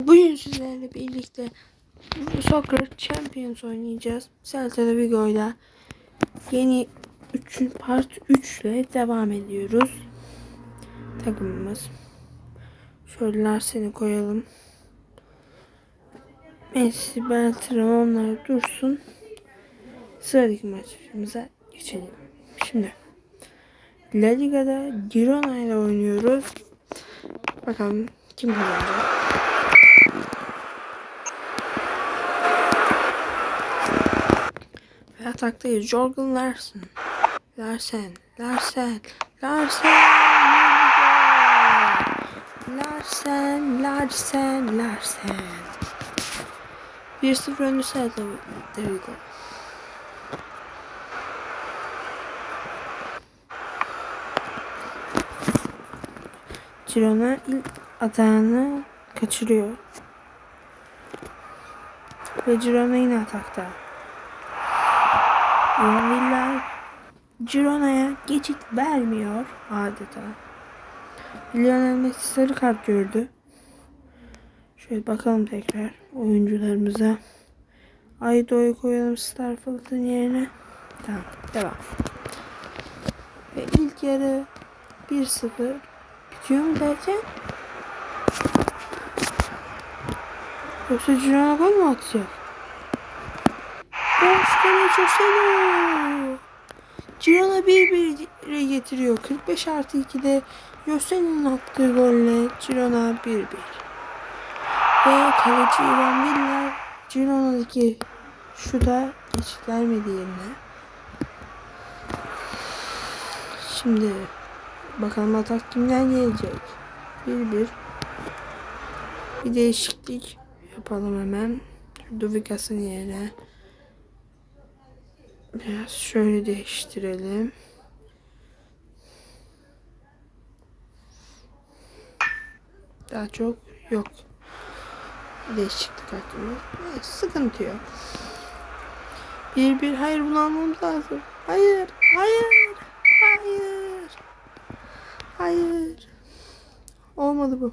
Bugün sizlerle birlikte Soccer Champions oynayacağız. Celta de Vigo'yla yeni 3. part 3 ile devam ediyoruz. Takımımız. Şöyle Larsen'i koyalım. Messi, Beltram onlar dursun. Sıradaki maçımıza geçelim. Şimdi La Liga'da Girona ile oynuyoruz. Bakalım kim kazanacak. Ve ataktayız. Jorgen Larsen. Larsen. Larsen. Larsen. Larsen. Larsen. Larsen. 1-0 önü Celta. There we go. Girona ilk atağını kaçırıyor. Ve Girona yine atakta. Villa Girona'ya geçit vermiyor adeta. Lionel Messi sarı kart gördü. Şöyle bakalım tekrar oyuncularımıza. Aydo'yu koyalım Starfield'ın yerine. Tamam devam. Ve ilk yarı 1-0 bitiyor mu derken? Yoksa Girona gol mu atacak? Boş kale Joselu. Girona 1-1 getiriyor. 45 artı 2'de Joselu'nun attığı golle Girona 1-1. Ve kaleci Ivan Villa Girona'daki şuda geçit vermedi yerine. Şimdi bakalım atak kimden gelecek? 1-1. Bir değişiklik yapalım hemen. Duvikas'ın yerine. Biraz şöyle değiştirelim. Daha çok yok. Değişiklik hakkında. Sıkıntı yok. Bir bir hayır bunu almamız lazım. Hayır, hayır, hayır. Hayır. Olmadı bu.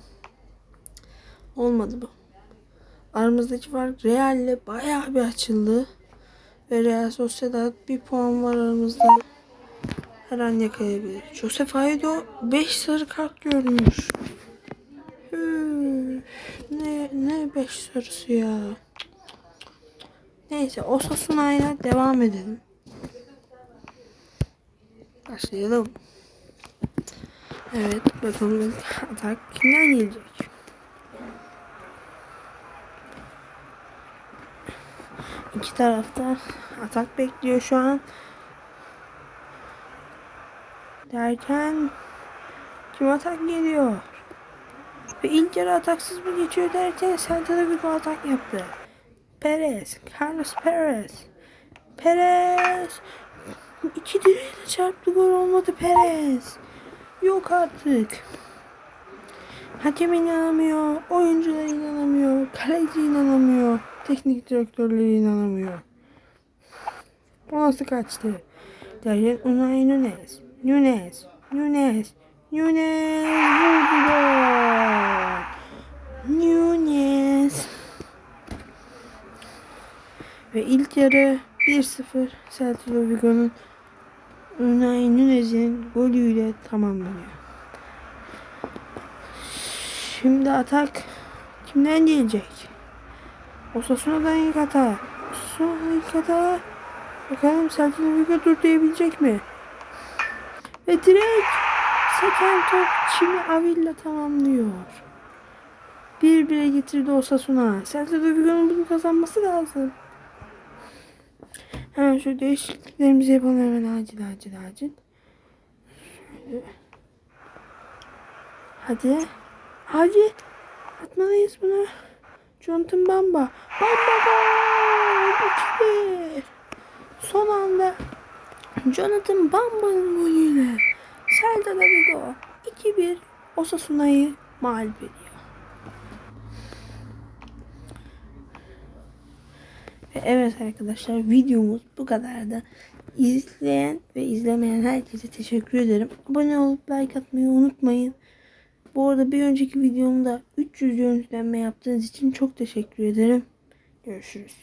Olmadı bu. Aramızdaki fark Real'le bayağı bir açıldı. Ve Real Sociedad bir puan var aramızda. Her an yakalayabilir. Josef Aydo 5 sarı kart görmüş. Ne ne 5 sarısı ya. Neyse Osasuna ile devam edelim. Başlayalım. Evet bakalım atak kimden gelecek? İki tarafta atak bekliyor şu an. Derken kim atak geliyor? Ve ilk yarı ataksız mı geçiyor derken Celta da bir atak yaptı. Perez, Carlos Perez. Perez. İki direğine çarptı gol olmadı Perez. Yok artık. Hakem inanamıyor, oyuncular inanamıyor, kaleci inanamıyor, teknik direktörleri inanamıyor. O nasıl kaçtı? Derken Unai Nunes, Nunes, Nunes, Nunes. Nunes. Ve ilk yarı 1-0 Celta Vigo'nun Unai Nunes'in golüyle tamamlanıyor. Şimdi atak kimden gelecek? Osasuna'dan ilk hata. Osasuna'dan ilk hata. Bakalım Celta de Vigo dur diyebilecek mi? Ve direkt seken top Çimi Avilla tamamlıyor. 1-1'e getirdi Osasuna. Celta de Vigo'nun bunu kazanması lazım. Hemen şu değişikliklerimizi yapalım hemen acil acil acil. Şöyle. Hadi. Hadi. Atmalıyız bunu. Jonathan Bamba. Bamba gol. 2-1. Son anda Jonathan Bamba'nın golüyle Celta de Vigo 2-1 Osasuna'yı mağlup ediyor. Ve evet arkadaşlar videomuz bu kadardı. İzleyen ve izlemeyen herkese teşekkür ederim. Abone olup like atmayı unutmayın. Bu arada bir önceki videomda 300 görüntülenme yaptığınız için çok teşekkür ederim. Görüşürüz.